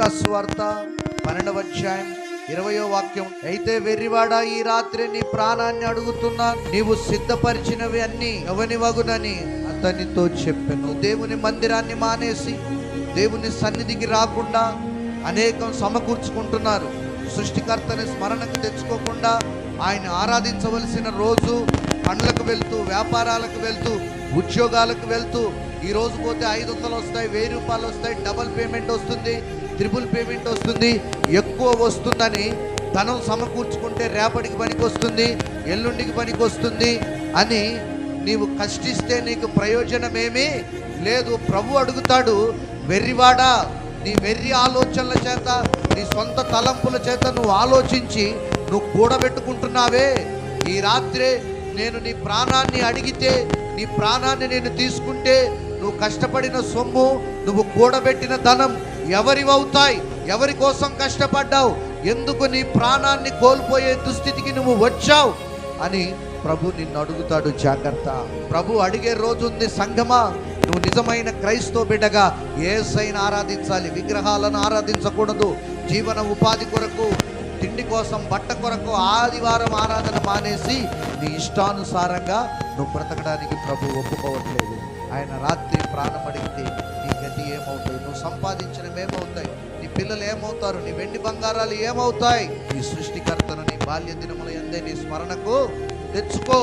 స్వార్త పన్నెండవ అధ్యాయం ఇరవయో వాక్యం. అయితే వెర్రివాడా ఈ రాత్రి నీ ప్రాణాన్ని అడుగుతున్నా నీవు సిద్ధపరిచినవి అన్ని ఎవని వగునని అతనితో చెప్పాను. దేవుని మందిరాన్ని మానేసి దేవుని సన్నిధికి రాకుండా అనేకం సమకూర్చుకుంటున్నారు. సృష్టికర్తని స్మరణకు తెచ్చుకోకుండా ఆయన ఆరాధించవలసిన రోజు పండ్లకు వెళ్తూ వ్యాపారాలకు వెళ్తూ ఉద్యోగాలకు వెళ్తూ ఈ రోజు పోతే ఐదు వందలు వస్తాయి వెయ్యి రూపాయలు వస్తాయి డబల్ పేమెంట్ వస్తుంది. త్రిపుల్ పేమెంట్ వస్తుంది ఎక్కువ వస్తుందని ధనం సమకూర్చుకుంటే రేపటికి పనికి వస్తుంది ఎల్లుండికి పనికి వస్తుంది అని నీవు కష్టిస్తే నీకు ప్రయోజనమేమీ లేదు. ప్రభు అడుగుతాడు వెర్రివాడా నీ వెర్రి ఆలోచనల చేత నీ సొంత తలంపుల చేత నువ్వు ఆలోచించి నువ్వు కూడబెట్టుకుంటున్నావే. ఈ రాత్రే నేను నీ ప్రాణాన్ని అడిగితే నీ ప్రాణాన్ని నేను తీసుకుంటే నువ్వు కష్టపడిన సొమ్ము నువ్వు కూడబెట్టిన ధనం ఎవరివవుతాయి? ఎవరి కోసం కష్టపడ్డావు? ఎందుకు నీ ప్రాణాన్ని కోల్పోయే దుస్థితికి నువ్వు వచ్చావు? అని ప్రభు నిన్ను అడుగుతాడు జాగ్రత్త. ప్రభు అడిగే రోజు ఉంది సంగమా? నువ్వు నిజమైన క్రైస్తవ బిడ్డగా ఏసైన ఆరాధించాలి. విగ్రహాలను ఆరాధించకూడదు. జీవన ఉపాధి కొరకు తిండి కోసం బట్ట కొరకు ఆదివారం ఆరాధన మానేసి నీ ఇష్టానుసారంగా నువ్వు బ్రతకడానికి ప్రభు ఒప్పుకోవట్లేదు. ఆయన రాత్రి ప్రాణం అడిగితే నీ గతి ఏమవుతుంది? సంపాదించినవి ఏమవుతాయి నీ పిల్లలు ఏమవుతారు? నీ వెండి బంగారాలు ఏమవుతాయి? నీ సృష్టికర్తను నీ బాల్య దినముల ఎందే నీ స్మరణకు తెచ్చుకో.